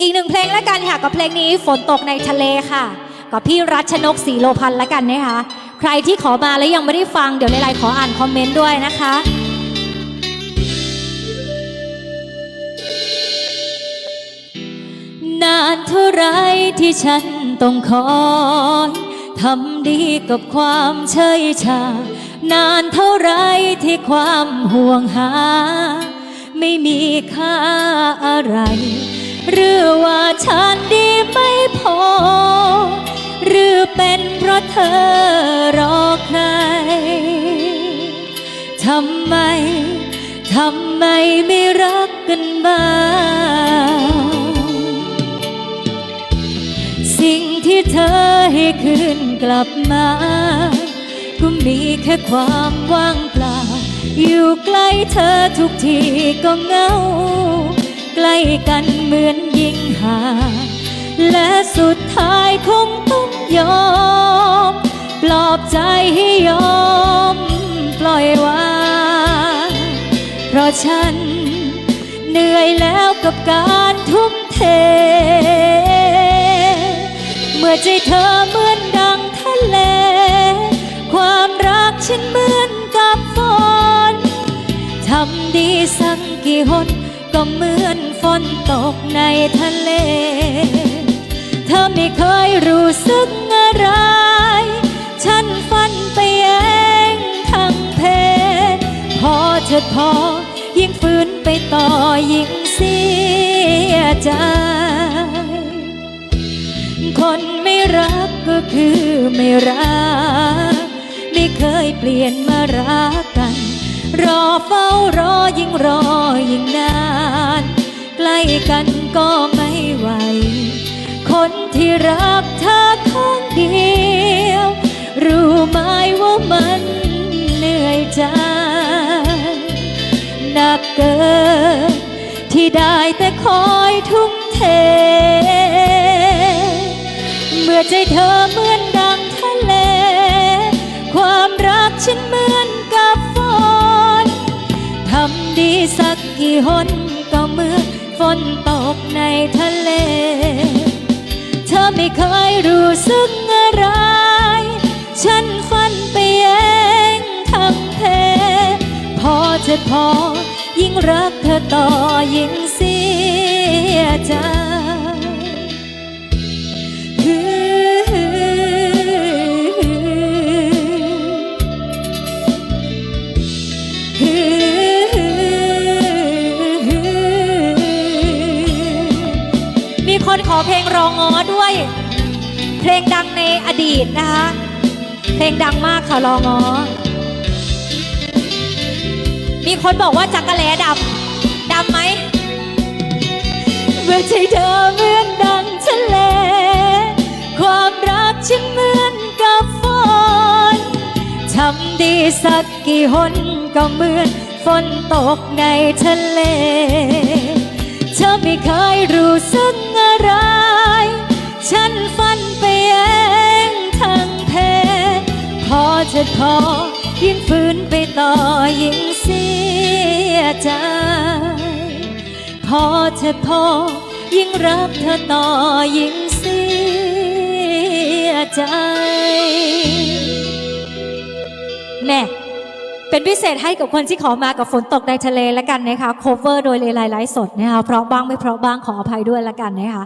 อีกหนึ่งเพลงแล้วกันค่ะกับเพลงนี้ฝนตกในทะเลค่ะ กับพี่รัชนกศรีโลพันธ์แล้วกันนะคะ ใครที่ขอมาแล้วยังไม่ได้ฟังเดี๋ยวเลไลขออ่านคอมเมนต์ด้วยนะคะนานเท่าไรที่ฉันต้องคอยทำดีกับความเฉยชา นานเท่าไรที่ความห่วงหา ไม่มีค่าอะไร หรือว่าฉันดีไม่พอ หรือเป็นเพราะเธอรอใครทำไม ทำไมไม่รักกันบ้าง สิ่งที่เธอให้คืนกลับมา ก็มีแค่ความว่างเปล่า อยู่ใกล้เธอทุกทีก็เงา ใกล้กันเหมือนยิ่งห่างและสุดท้ายคงต้องยอม ปลอบใจให้ยอม ปล่อยวางเพราะฉัน เหนื่อยแล้วกับการทุ่มเท เมื่อใจเธอเหมือนดังทะเล ความรักฉันเหมือนกับฝนทำดีสักกี่หน ก็เหมือนฝนตกในทะเล เธอไม่เคยรู้สึกอะไร ฉันฝันไปเองทั้งเพพอเถิดพอ ยิ่งฝืนไปต่อยิ่งเสียใจ คนไม่รักก็คือไม่รัก ไม่เคยเปลี่ยนมารักกัน รอเฝ้ารอยิ่งรอยิ่งนาน ใกล้กันก็ไม่ไหว คนที่รักเธอข้างเดียว รู้ไหมว่ามันเหนื่อยใจหนักเกินที่ได้แต่คอยทุ่มเท เมื่อใจเธอเมื่อ สักกี่หนก็เหมือนฝนตกในทะเล เธอไม่เคยรู้สึกอะไร ฉันฝันไปเองทั้งเพพอจะพอยิ่งรักเธอต่อยิ่งเสียใจ ขอเพลงรองง้อด้วย เพลงดังในอดีตนะคะ เพลงดังมากค่ะรองง้อมีคนบอกว่าจักรแลดำดำไหมเมื่อใจเธอเหมือนดังทะเล ความรักฉันเหมือนกับฝนทำดีสักกี่หนก็เหมือนฝนตกในทะเล เธอไม่เคยรู้สึกอะไร ฉันฝันไปเองทั้งเพพอจะพอยิ่งฝืนไปต่อยิ่งเสียใจ พอจะพอยิ่งรักเธอต่อยิ่งเสียใจแน่ เป็นพิเศษให้กับคนที่ขอมากับฝนตกในทะเลแล้วกันนะคะโคเวอร์โดยเลไลไลฟ์สดนะคะเพราะบ้างไม่เพราะบ้างขออภัยด้วยแล้วกันนะคะ